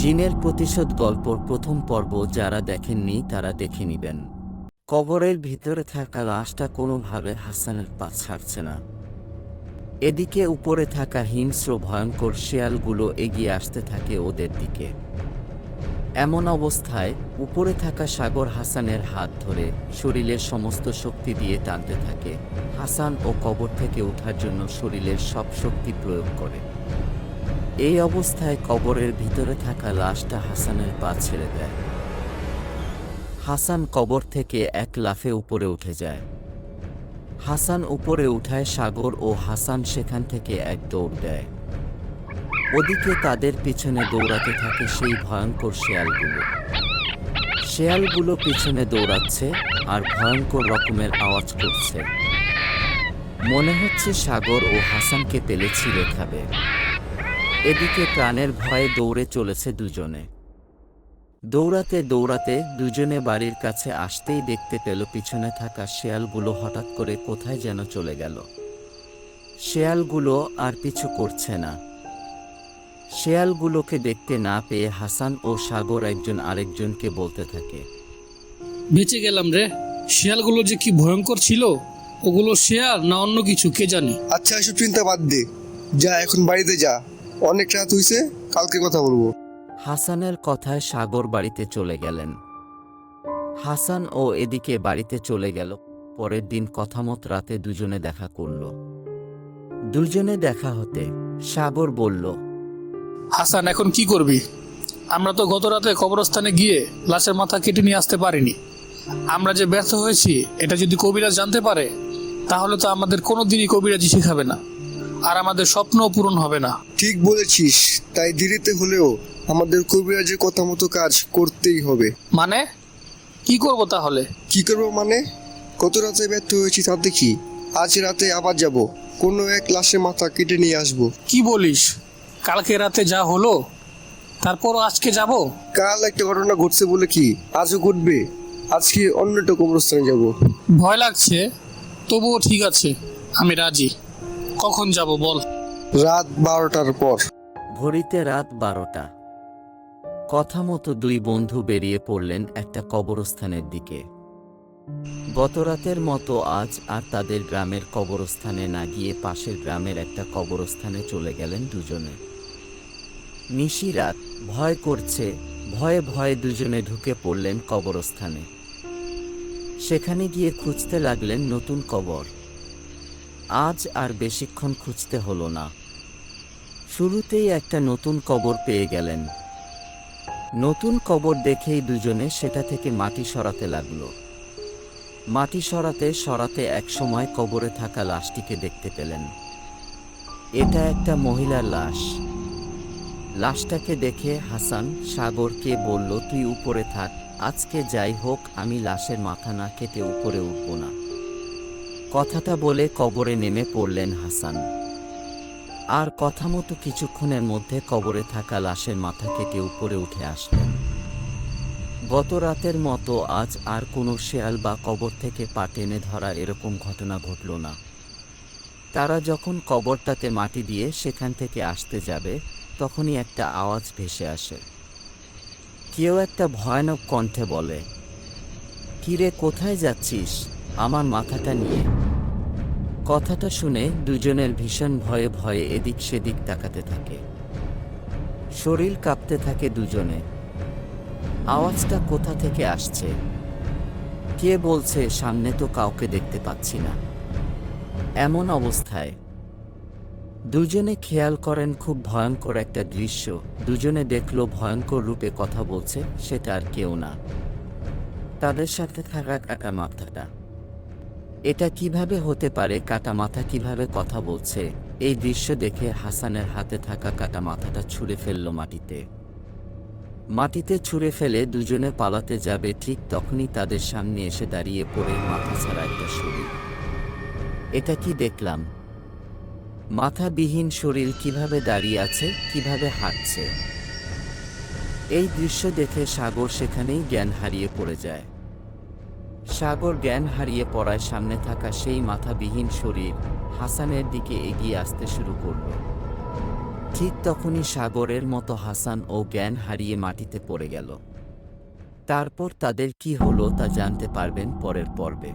জিনের প্রতিশোধ গল্পর প্রথম পর্ব যারা দেখেননি, তারা দেখে নিবেন। কবরের ভিতরে থাকা লাশটা কোনোভাবে হাসানের পা ছাড়ছে না। এদিকে উপরে থাকা হিংস্র, ভয়ঙ্কর শেয়ালগুলো এগিয়ে আসতে থাকে ওদের দিকে। এমন অবস্থায় উপরে থাকা সাগর হাসানের হাত ধরে শরীরের সমস্ত শক্তি দিয়ে টানতে থাকে। হাসান ও কবর থেকে ওঠার জন্য শরীরের সব শক্তি প্রয়োগ করে। এই অবস্থায় কবরের ভিতরে থাকা লাশটা হাসানের পা ছেড়ে দেয়। হাসান কবর থেকে এক লাফে উপরে উঠে যায়। হাসান উপরে উঠায় সাগর ও হাসান সেখান থেকে এক দৌড় দেয়। ওদিকে তাদের পিছনে দৌড়াতে থাকে সেই ভয়ঙ্কর শেয়ালগুলো। শেয়ালগুলো পিছনে দৌড়াচ্ছে আর ভয়ঙ্কর রকমের আওয়াজ করছে। মনে হচ্ছে সাগর ও হাসানকে পেলে ছিঁড়ে খাবে। এদিকে প্রাণের ভয়ে দৌড়ে চলেছে দুজনে। দৌড়াতে দৌড়াতে দুজনে বাড়ির কাছে আসতেই দেখতে পেল পিছনে থাকা শেয়ালগুলো হঠাৎ করে কোথায় যেন চলে গেল। শেয়ালগুলো আর পিছু করছে না। শেয়ালগুলোকে দেখতে না পেয়ে হাসান ও সাগর একজন আরেকজনকে বলতে থাকে বেঁচে গেলাম রে। শেয়ালগুলো যে কি ভয়ঙ্কর ছিল। ওগুলো শেয়াল না অন্য কিছু কে জানি? আচ্ছা এসব চিন্তা বাদ দে। যা এখন বাড়িতে যা। অনেক রাত হইছে কালকে কথা বলব। হাসানের কথায় সাগর বাড়িতে চলে গেলেন। হাসান ও এদিকে বাড়িতে চলে গেল পরের দিন কথামত রাতে দুজনে দেখা করল। দুজনে দেখা হতে সাগর বলল হাসান এখন কি করবি? আমরা তো গত রাতে কবরস্থানে গিয়ে লাশের মাথা কেটে নিয়ে আসতে পারিনি। আমরা যে ব্যর্থ হয়েছি এটা যদি কবিরাজ জানতে পারে তাহলে তো আমাদের কোনো দিনই কবিরাজি শেখাবে না। আর আমাদের স্বপ্নও পূরণ হবে না। ঠিক বলেছিস তাই দেরিতে হলেও আমাদের কবিরাজের কথা মতো কাজ করতেই হবে। মানে? কি করব তাহলে? কি করব মানে? কত রাতে ব্যর্থ হয়েছি তা দেখি। আজ রাতে আবার যাব কোনো এক লাশে মাথা কেটে নিয়ে আসব। কি বলিস? কালকে রাতে যা হলো তারপরও আজকে যাব? কাল একটা ঘটনা ঘটছে বলে কি আজও ঘটবে? আজকে অন্য একটা কবরস্থানে যাব। ভয় লাগছে তবুও ঠিক আছে আমি রাজি। কখন যাব বল? রাত বারোটার পর। ঘড়িতে রাত বারোটা। কথা মতো দুই বন্ধু বেরিয়ে পড়লেন একটা কবরস্থানের দিকে। গতরাতের মতো আজ আর তাদের গ্রামের কবরস্থানে না গিয়ে পাশের গ্রামের একটা কবরস্থানে চলে গেলেন দুজনে। নিশি রাত ভয় করছে ভয়ে ভয়ে দুজনে ঢুকে পড়লেন কবরস্থানে। সেখানে গিয়ে খুঁজতে লাগলেন নতুন কবর। আজ আর বেশিক্ষণ খুঁজতে হলো না। শুরুতেই একটা নতুন কবর পেয়ে গেলেন। নতুন কবর দেখেই দুজনে সেটা থেকে মাটি সরাতে লাগল। মাটি সরাতে সরাতে একসময় কবরে থাকা লাশটিকে দেখতে পেলেন। এটা একটা মহিলার লাশ। লাশটাকে দেখে হাসান সাগরকে বলল, তুই উপরে থাক, আজকে যাই হোক, আমি লাশের মাথা না কেটে উপরে উঠব না। কথাটা বলে কবরে নেমে পড়লেন হাসান। আর কথা মতো কিছুক্ষণের মধ্যে কবরে থাকা লাশের মাথা কেটে উপরে উঠে আসলেন। গত রাতের মতো আজ আর কোনো শেয়াল বা কবর থেকে পা টেনে ধরা এরকম ঘটনা ঘটল না। তারা যখন কবরটাতে মাটি দিয়ে সেখান থেকে আসতে যাবে, তখনই একটা আওয়াজ ভেসে আসে। কেউ একটা ভয়ানক কণ্ঠে বলে, কিরে, কোথায় যাচ্ছিস? আমার মাথাটা নিয়ে। কথাটা শুনে দুজনের ভীষণ ভয়ে ভয়ে এদিক সেদিক তাকাতে থাকে। শরীর কাঁপতে থাকে দুজনে। আওয়াজটা কোথা থেকে আসছে? কে বলছে সামনে তো কাউকে দেখতে পাচ্ছি না? এমন অবস্থায়। দুজনে খেয়াল করেন খুব ভয়ঙ্কর একটা দৃশ্য। দুজনে দেখল ভয়ঙ্কর রূপে কথা বলছে, সেটা আর কেউ না। তাদের সাথে থাকা কাটা মাথাটা। এটা কীভাবে হতে পারে? কাটা মাথা কীভাবে কথা বলছে? এই দৃশ্য দেখে হাসানের হাতে থাকা কাটা মাথাটা ছুঁড়ে ফেলল মাটিতে। মাটিতে ছুঁড়ে ফেলে দুজনে পালাতে যাবে ঠিক তখনই তাদের সামনে এসে দাঁড়িয়ে পড়ে মাথা ছাড়া একটা শরীর। এটা কি দেখলাম? মাথাবিহীন শরীর কীভাবে দাঁড়িয়ে আছে, কীভাবে হাঁটছে? এই দৃশ্য দেখে সাগর সেখানেই জ্ঞান হারিয়ে পড়ে যায়। সাগর জ্ঞান হারিয়ে পড়ায় সামনে থাকা সেই মাথাবিহীন শরীর হাসানের দিকে এগিয়ে আসতে শুরু করল। ঠিক তখনই সাগরের মতো হাসান ও জ্ঞান হারিয়ে মাটিতে পড়ে গেল। তারপর তাদের কি হলো তা জানতে পারবেন পরের পর্বে।